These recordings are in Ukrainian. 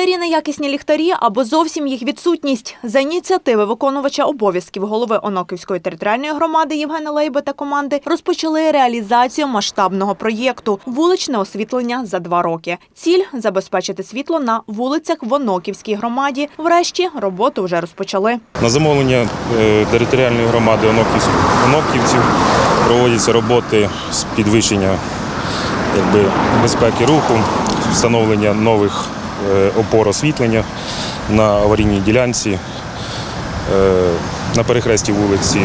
Старі неякісні ліхтарі або зовсім їх відсутність. За ініціативи виконувача обов'язків голови Оноківської територіальної громади Євгена Лейба та команди розпочали реалізацію масштабного проєкту вуличне освітлення за два роки. Ціль забезпечити світло на вулицях в Оноківській громаді. Врешті роботу вже розпочали. На замовлення е, територіальної громади Оноківців проводяться роботи з підвищення якби, безпеки руху, встановлення нових опор освітлення на аварійній ділянці е, на перехресті вулиці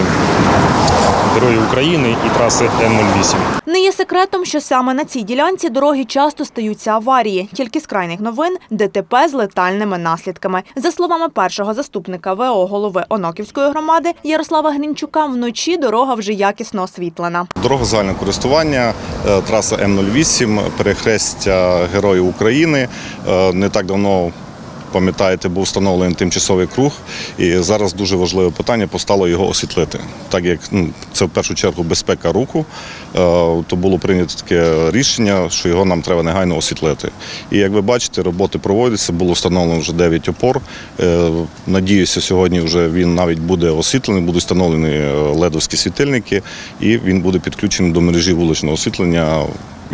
Героїв України і траси Н-08. Не є секретом, що саме на цій ділянці дороги часто стаються аварії. Тільки з крайних новин ДТП з летальними наслідками. За словами першого заступника ВО голови Оноківської громади Ярослава Грінчука, вночі дорога вже якісно освітлена. Дорога загального користування, е, траса М08, перехрестя Героїв України. Е, Не так давно. Пам'ятаєте, був встановлений тимчасовий круг, і зараз дуже важливе питання постало його освітлити. Так як ну, це в першу чергу безпека руху, е, то було прийнято таке рішення, що його нам треба негайно освітлити. І як ви бачите, роботи проводяться, було встановлено вже 9 опор. Е, Надіюся, сьогодні вже він навіть буде освітлений, будуть встановлені е, ледовські світильники, і він буде підключений до мережі вуличного освітлення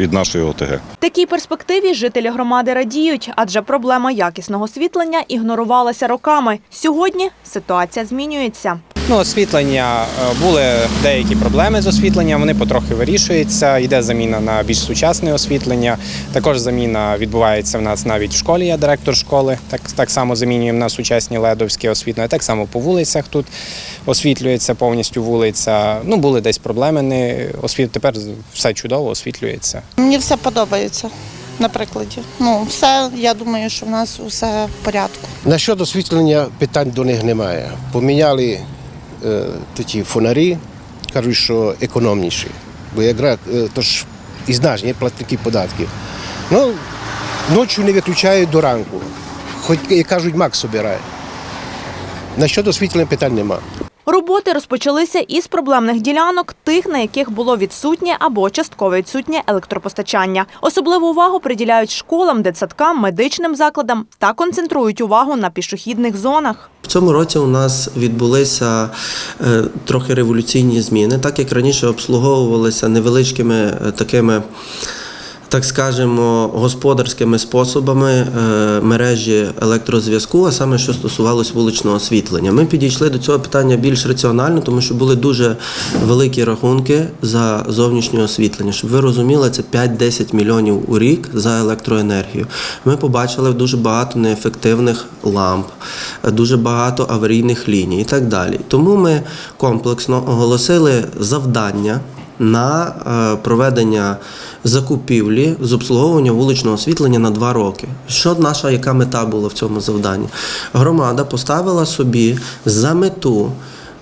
від нашої ОТГ. Такій перспективі жителі громади радіють, адже проблема якісного світлення ігнорувалася роками. Сьогодні ситуація змінюється. Ну, освітлення е, були деякі проблеми з освітленням, вони потрохи вирішуються. Йде заміна на більш сучасне освітлення. Також заміна відбувається в нас навіть в школі. Я директор школи. Так, так само замінюємо на сучасні ледовські освітлення. Так само по вулицях тут освітлюється повністю вулиця. Ну, були десь проблеми. Не освіт... Тепер все чудово освітлюється. Мені все подобається на прикладі. Ну, все, я думаю, що в нас все в порядку. Насчет освітлення питань до них немає. Поміняли ті фонарі, кажуть, що економніші. Бо якраз е, то ж і знаєш, є платники податків. Ну, ночі не виключають до ранку. Хоч як кажуть, мак собирає. що освітлення питань немає. Роботи розпочалися із проблемних ділянок, тих, на яких було відсутнє або частково відсутнє електропостачання. Особливу увагу приділяють школам, дитсадкам, медичним закладам та концентрують увагу на пішохідних зонах. В цьому році у нас відбулися е, трохи революційні зміни, так як раніше обслуговувалися невеличкими е, такими. Так скажемо, господарськими способами е, мережі електрозв'язку, а саме що стосувалось вуличного освітлення. Ми підійшли до цього питання більш раціонально, тому що були дуже великі рахунки за зовнішнє освітлення. Щоб ви розуміли, це 5-10 мільйонів у рік за електроенергію. Ми побачили дуже багато неефективних ламп, дуже багато аварійних ліній і так далі. Тому ми комплексно оголосили завдання на е, проведення закупівлі з обслуговування вуличного освітлення на два роки. Що наша яка мета була в цьому завданні? Громада поставила собі за мету.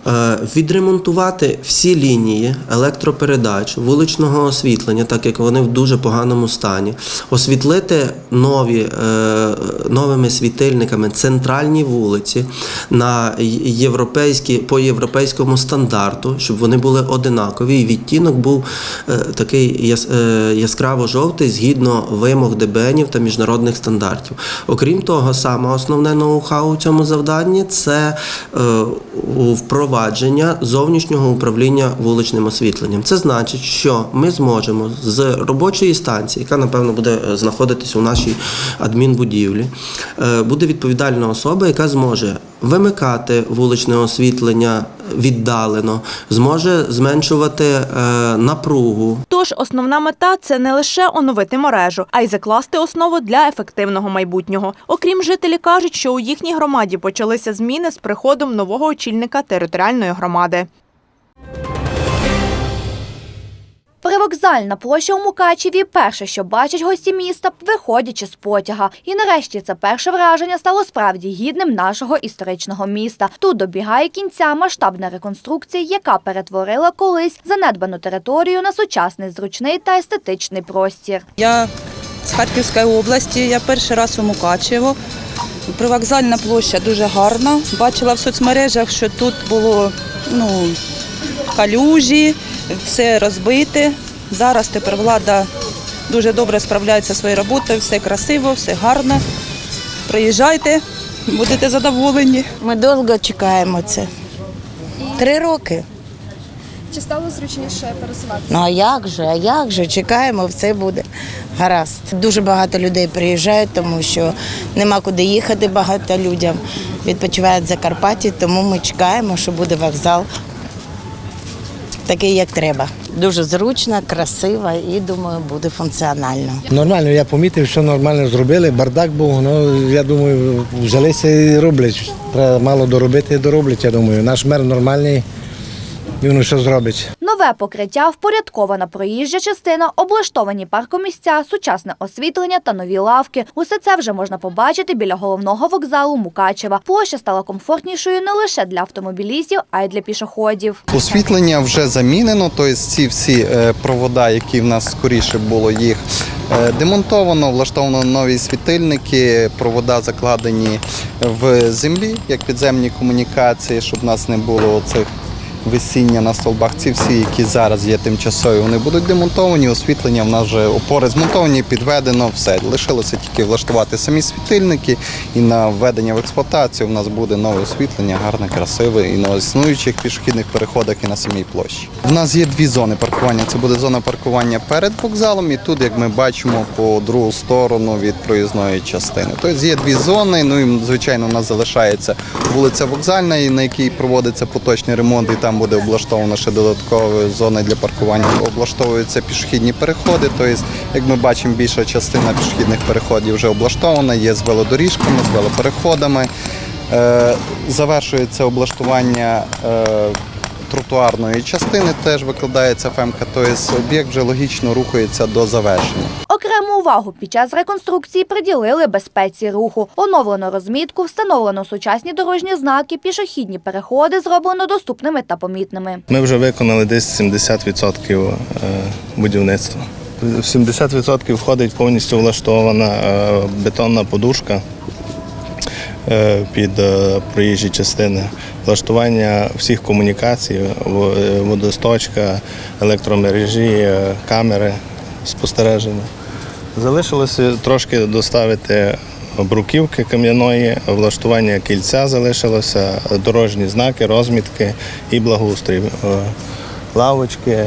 Е, Відремонтувати всі лінії електропередач, вуличного освітлення, так як вони в дуже поганому стані, освітлити нові, е, новими світильниками центральні вулиці на європейські, по європейському стандарту, щоб вони були одинакові. І відтінок був е, такий яскраво-жовтий згідно вимог ДБНів та міжнародних стандартів. Окрім того, саме основне ноу-хау у цьому завданні це у- впровадження зовнішнього управління вуличним освітленням. Це значить, що ми зможемо з робочої станції, яка напевно буде знаходитися знаходитись у нашій адмінбудівлі, е, буде відповідальна особа, яка зможе вимикати вуличне освітлення віддалено, зможе зменшувати е, напругу. Тож основна мета це не лише оновити мережу, а й закласти основу для ефективного майбутнього. Окрім жителі кажуть, що у їхній громаді почалися зміни з приходом нового очільника територіальної громади. Привокзальна площа у Мукачеві перше, що бачать гості міста, виходячи з потяга. І нарешті це перше враження стало справді гідним нашого історичного міста. Тут добігає кінця масштабна реконструкція, яка перетворила колись занедбану територію на сучасний зручний та естетичний простір. Я з Харківської області, я перший раз у Мукачево. Привокзальна площа дуже гарна. Бачила в соцмережах, що тут було ну, калюжі, все розбите. Зараз тепер влада дуже добре справляється своєю роботою, все красиво, все гарно. Приїжджайте, будете задоволені. Ми довго чекаємо це. Три роки. Чи стало зручніше пересуватися? Ну а як же? А як же? Чекаємо, все буде гаразд. Дуже багато людей приїжджають, тому що нема куди їхати багато людям. Відпочивають в Закарпатті, тому ми чекаємо, що буде вокзал такий, як треба. Дуже зручно, красиво і думаю, буде функціонально. Нормально, я помітив, що нормально зробили. Бардак був, ну я думаю, взялися і роблять. Треба мало доробити і дороблять, я думаю. Наш мер нормальний, і він все зробить. Нове покриття, впорядкована проїжджа частина, облаштовані паркомісця, сучасне освітлення та нові лавки. Усе це вже можна побачити біля головного вокзалу Мукачева. Площа стала комфортнішою не лише для автомобілістів, а й для пішоходів. Освітлення вже замінено, тобто ці всі е, провода, які в нас скоріше було їх е, демонтовано, влаштовано нові світильники, провода закладені в землі, як підземні комунікації, щоб в нас не було цих висіння на столбах. Ці всі, які зараз є тимчасові, вони будуть демонтовані. Освітлення в нас вже опори змонтовані, підведено, все. Лишилося тільки влаштувати самі світильники, і на введення в експлуатацію в нас буде нове освітлення, гарне, красиве і на існуючих пішохідних переходах, і на самій площі. У нас є дві зони паркування. Це буде зона паркування перед вокзалом, і тут, як ми бачимо, по другу сторону від проїзної частини. Тобто є дві зони. Ну і звичайно, у нас залишається вулиця Вокзальна, на якій проводиться поточний ремонт, і там буде облаштовано ще додаткові зони для паркування. Облаштовуються пішохідні переходи. Тобто, як ми бачимо, більша частина пішохідних переходів вже облаштована, є з велодоріжками, з велопереходами. Е, Завершується облаштування е, тротуарної частини, теж викладається ФМК, тобто об'єкт вже логічно рухається до завершення. Окрему увагу під час реконструкції приділили безпеці руху. Оновлено розмітку, встановлено сучасні дорожні знаки, пішохідні переходи зроблено доступними та помітними. Ми вже виконали десь 70% е, будівництва. В 70% входить повністю влаштована е, бетонна подушка під е, проїжджі частини, влаштування всіх комунікацій, е, водосточка, електромережі, е, камери спостереження. Залишилося трошки доставити бруківки кам'яної, влаштування кільця залишилося, дорожні знаки, розмітки і благоустрій. Е, Лавочки,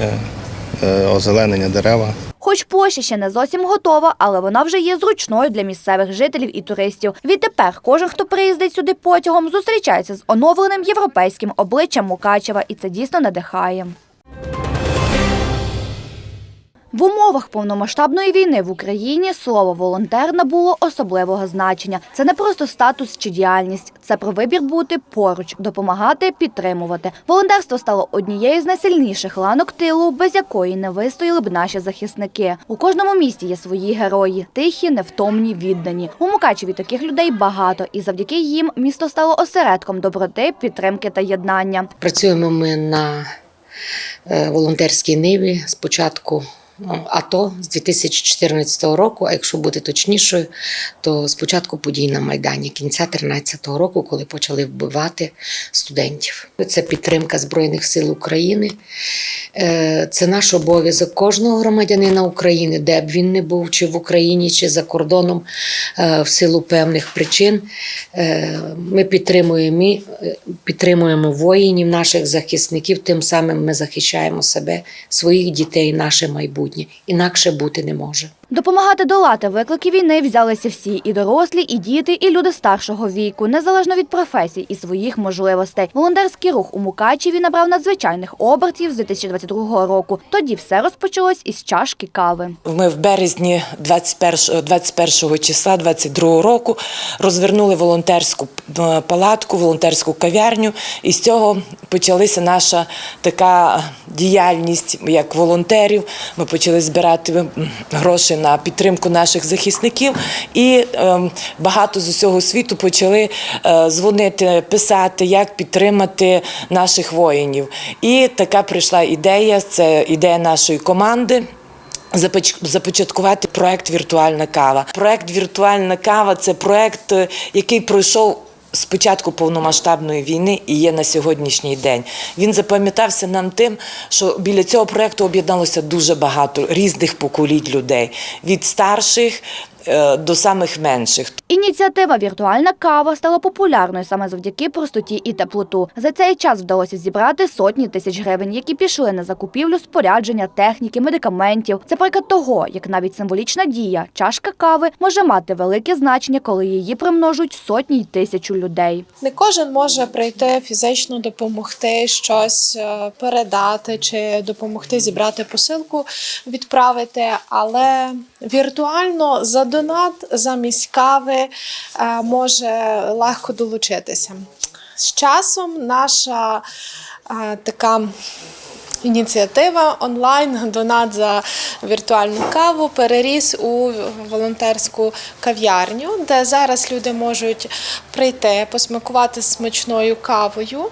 е, озеленення дерева. Хоч площа ще не зовсім готова, але вона вже є зручною для місцевих жителів і туристів. Відтепер кожен, хто приїздить сюди потягом, зустрічається з оновленим європейським обличчям Мукачева, і це дійсно надихає. В умовах повномасштабної війни в Україні слово волонтер набуло особливого значення. Це не просто статус чи діяльність, це про вибір бути поруч, допомагати, підтримувати. Волонтерство стало однією з найсильніших ланок тилу, без якої не вистояли б наші захисники. У кожному місті є свої герої, тихі, невтомні, віддані. У Мукачеві таких людей багато, і завдяки їм місто стало осередком доброти, підтримки та єднання. Працюємо ми на е, волонтерській ниві з початку ну, АТО з 2014 року, а якщо бути точнішою, то з початку подій на Майдані, кінця 2013 року, коли почали вбивати студентів. Це підтримка Збройних сил України. Е, Це наш обов'язок кожного громадянина України, де б він не був, чи в Україні, чи за кордоном, е, в силу певних причин. Е, Ми підтримуємо, підтримуємо воїнів, наших захисників, тим самим ми захищаємо себе, своїх дітей, наше майбутнє. Інакше бути не може. Допомагати долати виклики війни взялися всі і дорослі, і діти, і люди старшого віку, незалежно від професій і своїх можливостей. Волонтерський рух у Мукачеві набрав надзвичайних обертів з 2022 року. Тоді все розпочалось із чашки кави. Ми в березні 21, 21 числа 22 року розвернули волонтерську е, палатку, волонтерську кав'ярню, і з цього почалася наша така діяльність як волонтерів. Ми почали збирати гроші на підтримку наших захисників, і ем, багато з усього світу почали е, дзвонити, писати, як підтримати наших воїнів. І така прийшла ідея. Це ідея нашої команди. Започаткувати проект Віртуальна кава. Проект Віртуальна кава це проект, е, який пройшов. З початку повномасштабної війни і є на сьогоднішній день. Він запам'ятався нам тим, що біля цього проекту об'єдналося дуже багато різних поколінь людей від старших до самих менших. Ініціатива Віртуальна кава стала популярною саме завдяки простоті і теплоту. За цей час вдалося зібрати сотні тисяч гривень, які пішли на закупівлю спорядження, техніки, медикаментів. Це приклад того, як навіть символічна дія, чашка кави може мати велике значення, коли її примножують сотні й тисячу людей. Не кожен може прийти фізично допомогти щось е, передати чи допомогти зібрати посилку, відправити, але віртуально за донат замість кави е, може легко долучитися. З часом наша е, така ініціатива онлайн донат за віртуальну каву переріс у волонтерську кав'ярню, де зараз люди можуть прийти, посмакувати смачною кавою.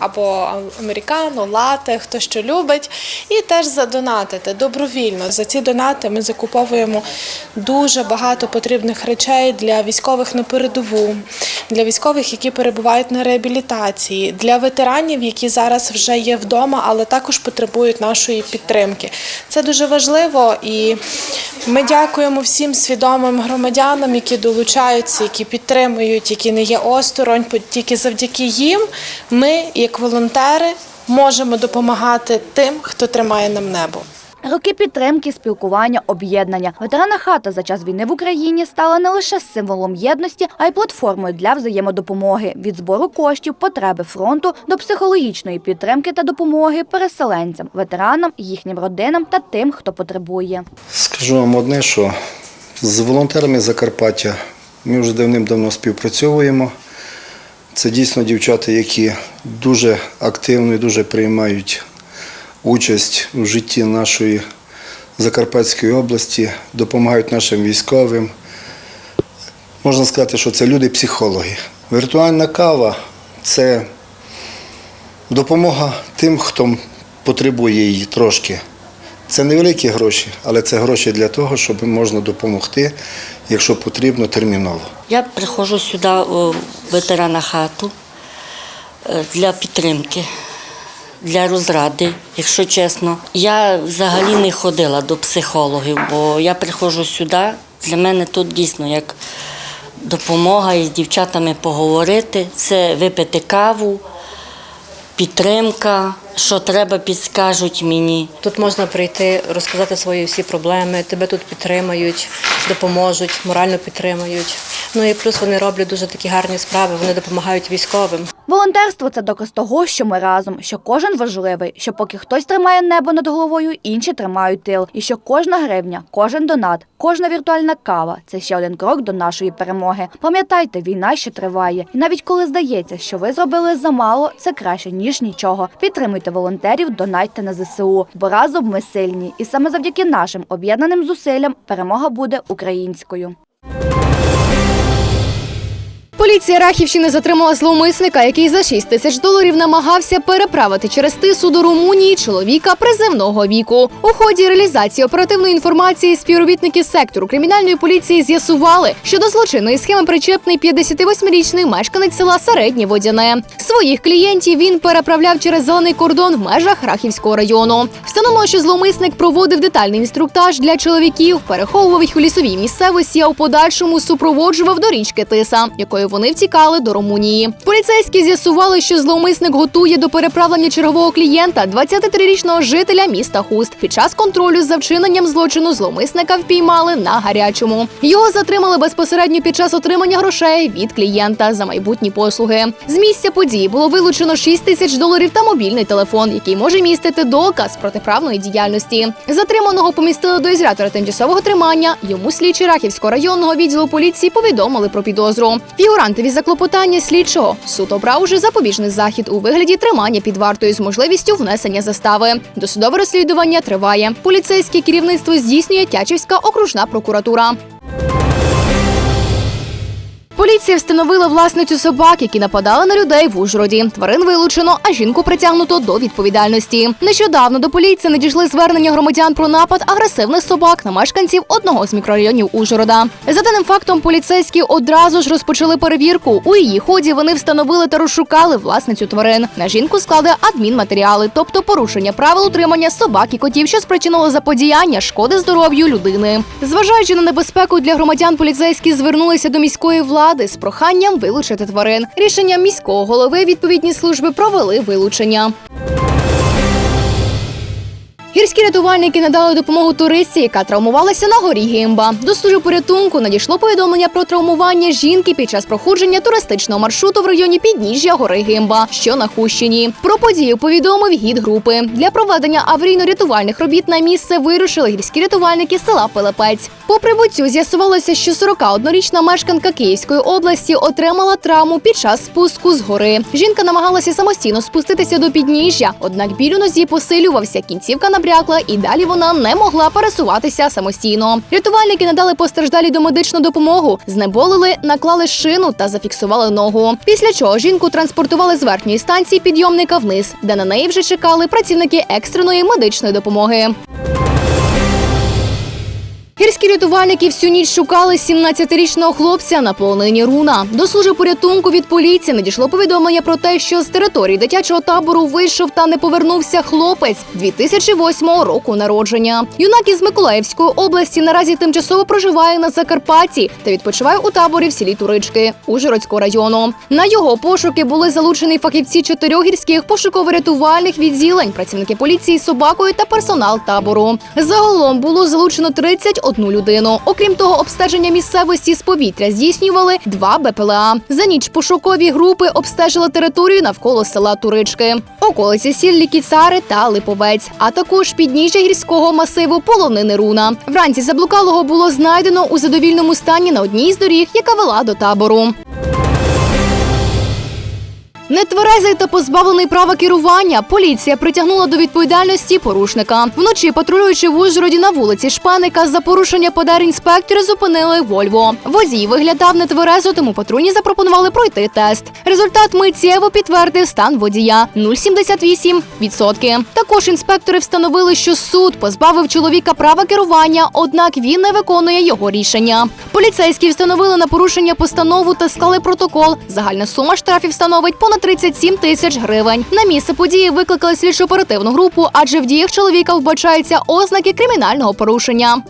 Або американо, лате, хто що любить, і теж задонатити добровільно. За ці донати ми закуповуємо дуже багато потрібних речей для військових на передову, для військових, які перебувають на реабілітації, для ветеранів, які зараз вже є вдома, але також потребують нашої підтримки. Це дуже важливо, і ми дякуємо всім свідомим громадянам, які долучаються, які підтримують, які не є осторонь. Тільки завдяки їм ми, волонтери, можемо допомагати тим, хто тримає нам небо. Роки підтримки, спілкування, об'єднання. Ветерана хата за час війни в Україні стала не лише символом єдності, а й платформою для взаємодопомоги від збору коштів, потреби фронту до психологічної підтримки та допомоги переселенцям, ветеранам, їхнім родинам та тим, хто потребує. Скажу вам одне, що з волонтерами Закарпаття ми вже давним-давно співпрацьовуємо. Це дійсно дівчата, які дуже активно і дуже приймають участь у житті нашої Закарпатської області, допомагають нашим військовим. Можна сказати, що це люди-психологи. Віртуальна кава це допомога тим, хто потребує її трошки. Це невеликі гроші, але це гроші для того, щоб можна допомогти, якщо потрібно, терміново. Я приходжу сюди у ветерана хату е, для підтримки, для розради, якщо чесно. Я взагалі не ходила до психологів, бо я приходжу сюди. Для мене тут дійсно як допомога із дівчатами поговорити, це випити каву, підтримка, що треба, підскажуть мені. Тут можна прийти, розказати свої всі проблеми, тебе тут підтримають, допоможуть, морально підтримують. Ну і плюс вони роблять дуже такі гарні справи, вони допомагають військовим. Волонтерство це доказ того, що ми разом, що кожен важливий, що поки хтось тримає небо над головою, інші тримають тил, і що кожна гривня, кожен донат, кожна віртуальна кава це ще один крок до нашої перемоги. Пам'ятайте, війна ще триває, і навіть коли здається, що ви зробили замало, це краще ніж нічого. Підтримуйте волонтерів, донайте на ЗСУ, бо разом ми сильні, і саме завдяки нашим об'єднаним зусиллям перемога буде українською. Поліція Рахівщини затримала зловмисника, який за 6 тисяч доларів намагався переправити через тису до Румунії чоловіка приземного віку. У ході реалізації оперативної інформації співробітники сектору кримінальної поліції з'ясували, що до злочинної схеми причепний 58-річний мешканець села Середнє Водяне. Своїх клієнтів він переправляв через зелений кордон в межах Рахівського району. Встановлено, що зловмисник проводив детальний інструктаж для чоловіків, переховував їх у лісовій місцевості, а у подальшому супроводжував до річки Тиса, якою вони втікали до Румунії. Поліцейські з'ясували, що зловмисник готує до переправлення чергового клієнта 23-річного жителя міста Хуст. Під час контролю за вчиненням злочину зловмисника впіймали на гарячому. Його затримали безпосередньо під час отримання грошей від клієнта за майбутні послуги. З місця події було вилучено 6 тисяч доларів та мобільний телефон, який може містити доказ протиправної діяльності. Затриманого помістили до ізолятора тимчасового тримання. Йому слідчі Рахівського районного відділу поліції повідомили про підозру. Фігурантові заклопотання слідчого суд обрав уже запобіжний захід у вигляді тримання під вартою з можливістю внесення застави. Досудове розслідування триває. Поліцейське керівництво здійснює Тячівська окружна прокуратура. Поліція встановила власницю собак, які нападали на людей в Ужгороді. Тварин вилучено, а жінку притягнуто до відповідальності. Нещодавно до поліції надійшли звернення громадян про напад агресивних собак на мешканців одного з мікрорайонів Ужгорода. За даним фактом, поліцейські одразу ж розпочали перевірку. У її ході вони встановили та розшукали власницю тварин. На жінку склали адмінматеріали, тобто порушення правил утримання собак і котів, що спричинило заподіяння шкоди здоров'ю людини. Зважаючи на небезпеку для громадян, поліцейські звернулися до міської влади з проханням вилучити тварин. Рішенням міського голови відповідні служби провели вилучення. Гірські рятувальники надали допомогу туристці, яка травмувалася на горі Гімба. До служби порятунку надійшло повідомлення про травмування жінки під час проходження туристичного маршруту в районі підніжжя гори Гимба, що на Хущині. Про подію повідомив гід групи. Для проведення аварійно-рятувальних робіт на місце вирушили гірські рятувальники села Пилипець. По прибуттю з'ясувалося, що 41-річна мешканка Київської області отримала травму під час спуску з гори. Жінка намагалася самостійно спуститися до підніжжя, однак біль у нозі посилювався, кінцівка набрякла, і далі вона не могла пересуватися самостійно. Рятувальники надали постраждалі домедичну допомогу, знеболили, наклали шину та зафіксували ногу. Після чого жінку транспортували з верхньої станції підйомника вниз, де на неї вже чекали працівники екстреної медичної допомоги. Гірські рятувальники всю ніч шукали 17-річного хлопця на полонині Руна. До служби порятунку від поліції надійшло повідомлення про те, що з території дитячого табору вийшов та не повернувся хлопець 2008 року народження. Юнак із Миколаївської області наразі тимчасово проживає на Закарпатті та відпочиває у таборі в селі Турички Ужгородського району. На його пошуки були залучені фахівці чотирьох гірських пошуково-рятувальних відділень, працівники поліції собакою та персонал табору. Загалом було залучено 31 людину. Окрім того, обстеження місцевості з повітря здійснювали два БПЛА. За ніч пошукові групи обстежили територію навколо села Турички, околиці сіл Лікіцари та Липовець, а також підніжжя гірського масиву полонини Руна. Вранці заблукалого було знайдено у задовільному стані на одній з доріг, яка вела до табору. Нетверезий та позбавлений права керування. Поліція притягнула до відповідальності порушника. Вночі, патрулюючи в Ужгороді на вулиці Шпаника, за порушення подар інспектори зупинили Вольво. Водій виглядав нетверезо, тому патрульні запропонували пройти тест. Результат миттєво підтвердив стан водія 0,78%. Також інспектори встановили, що суд позбавив чоловіка права керування, однак він не виконує його рішення. Поліцейські встановили на порушення постанову та склали протокол. Загальна сума штрафів становить понад 37 тисяч гривень. На місце події викликали слідчо оперативну групу, адже в діях чоловіка вбачаються ознаки кримінального порушення.